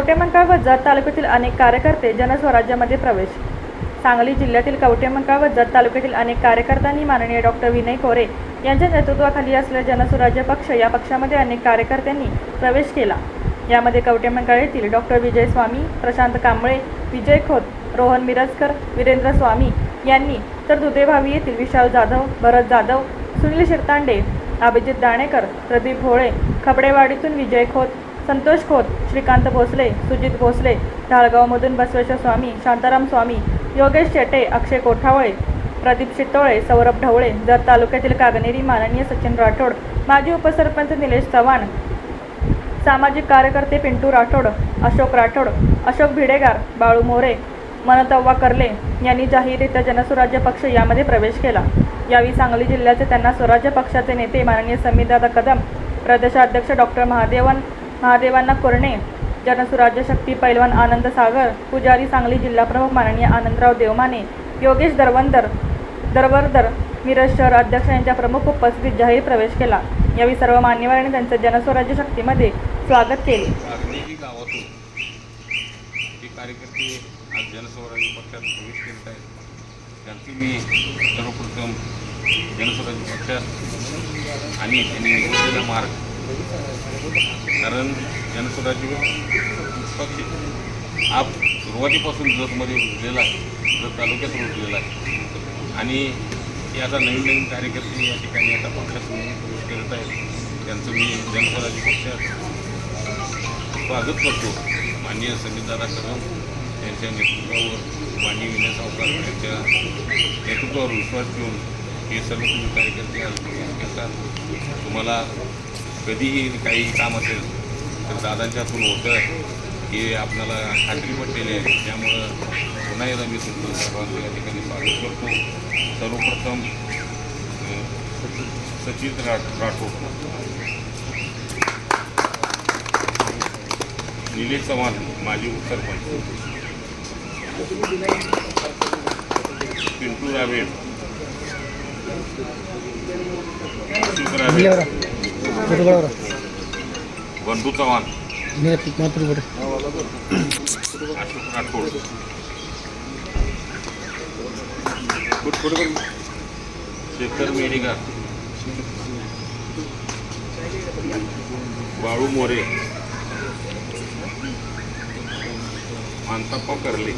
कवटेमंकाळ व जत तालुक्यातील अनेक कार्यकर्ते जनस्वराज्यामध्ये प्रवेश. सांगली जिल्ह्यातील कवटेमंकाळ व जत तालुक्यातील अनेक कार्यकर्त्यांनी माननीय डॉक्टर विनय कोरे यांच्या नेतृत्वाखाली असलेल्या जनस्वराज्य पक्ष या पक्षामध्ये अनेक कार्यकर्त्यांनी प्रवेश केला. यामध्ये कवटेमंकाळ येथील डॉक्टर विजय स्वामी प्रशांत कांबळे विजय खोत रोहन मिरजकर वीरेंद्र स्वामी यांनी तर दुधेभावी येथील विशाल जाधव भरत जाधव सुनील शिरतांडे अभिजित दाणेकर प्रदीप भोळे खबडेवाडीतून विजय खोत संतोष खोत श्रीकांत भोसले सुजित भोसले ढाळगावमधून बसवेश्वर स्वामी शांताराम स्वामी योगेश शेटे अक्षय कोठावळे प्रदीप शितोळे सौरभ ढवळे जत तालुक्यातील कागनेरी माननीय सचिन राठोड माजी उपसरपंच निलेश चव्हाण सामाजिक कार्यकर्ते पिंटू राठोड अशोक राठोड अशोक भिडेगार बाळू मोरे मनतव्वा कर्ले यांनी जाहीररित्या जनस्वराज्य पक्ष यामध्ये प्रवेश केला. यावेळी सांगली जिल्ह्याचे त्यांना स्वराज्य पक्षाचे नेते माननीय समीरदादा कदम प्रदेशाध्यक्ष डॉक्टर महादेवन महादेवांना कोरणे जनसुराज्य शक्ती पैलवान आनंद सागर पुजारी सांगली जिल्हाप्रमुख माननीय आनंदराव देवमाने योगेश दरवंदर दरवरदर मिरज शहर अध्यक्ष यांच्या प्रमुख उपस्थितीत जाहीर प्रवेश केला. यावेळी सर्व मान्यवरांनी त्यांचं जनस्वराज्य शक्तीमध्ये स्वागत केले. कार्यकर्ते आज जनस्वराज्य पक्षात प्रवेश करीत आहेत. त्यांची मी सर्वप्रथम जनस्वराज्य पक्षात आणि त्यांनी निवडलेला मार्ग कारण जनस्वराज्य पक्ष आप सुरुवातीपासून जतमध्ये रुजलेला आहे जत तालुक्यात रुजलेला आहे. आणि हे आता नवीन नवीन कार्यकर्ते या ठिकाणी आता पक्षात प्रवेश करत आहेत. त्यांचं मी जनस्वराज्य पक्षात स्वागत करतो. माननीय समीरदादा कदम यांच्या नेतृत्वावर माननीय विनय सावकार यांच्या नेतृत्वावर विश्वास ठेवून हे सर्व तुम्ही कार्यकर्ते आज करतात. तुम्हाला कधीही काही काम असेल तर दादांच्या हातून होतं हे आपल्याला खात्री पटलेली आहे. त्यामुळं पुन्हा एकदा मी तुमचं सर्वांचं या ठिकाणी स्वागत करतो. सर्वप्रथम सचित सचिन रा राठोड. निलेश चव्हाण माजी उपसरपंच. पिंटू रावेड. अशोक रावेड बंधू चव्हाण. अशोक राठोड शेखर मेडिका. बाळू मोरे. मानताप्पा करले.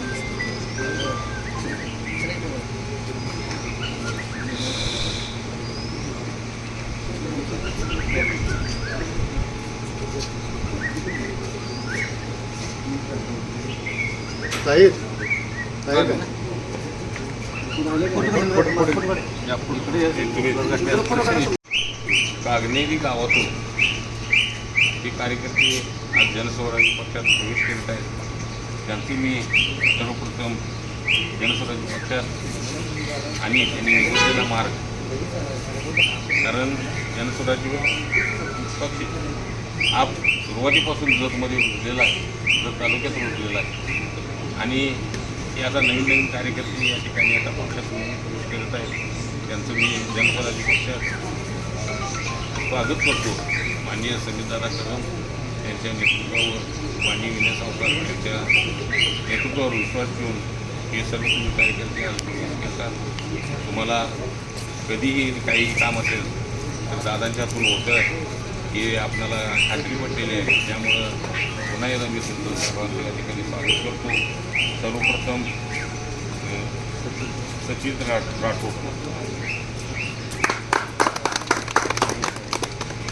साहिद साहिद कागनेरी गावातून. जे कार्यकर्ते आज जनस्वराज्य पक्षात प्रवेश करीत आहेत. त्यांची मी सर्वप्रथम जनस्वराज्य पक्षात आणि त्यांनी निवडलेला मार्ग. कारण जनस्वराज्य पक्ष आप सुरुवातीपासून जतमध्ये रुजलेला आहे जत तालुक्यात रुजलेला आहे. आणि हे आता नवीन नवीन कार्यकर्ते या ठिकाणी आता पक्षात प्रवेश करत आहेत त्यांचं मी जनस्वराज्य पक्षात स्वागत करतो माननीय समीरदादा कदम यांच्या नेतृत्वावर माननीय विनय सावकार यांच्या नेतृत्वावर विश्वास ठेवून हे सर्व तुम्ही कार्यकर्ते करतात. तुम्हाला कधीही काही काम असेल तर दादांच्या हातून होतं हे आपल्याला खात्री पटलेली आहे. त्यामुळं पुन्हा एकदा मी तुमचं सर्वांचं या ठिकाणी स्वागत करतो. सर्वप्रथम सचिन रा राठोड.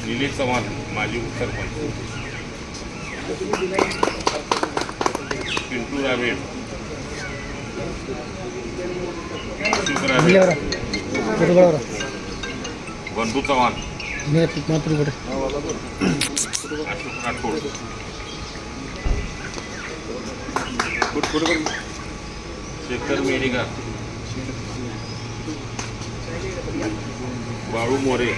निलेश चव्हाण माजी उपसरपंच. पिंटू रावेड बंधू चव्हाण. अशोक राठोड शेखर मेडिका बाळू मोरे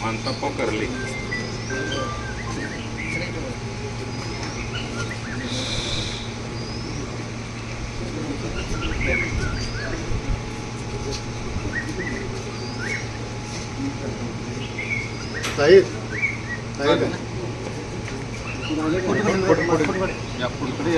मानताप्पा करले साहिद साहिद या पुढकडे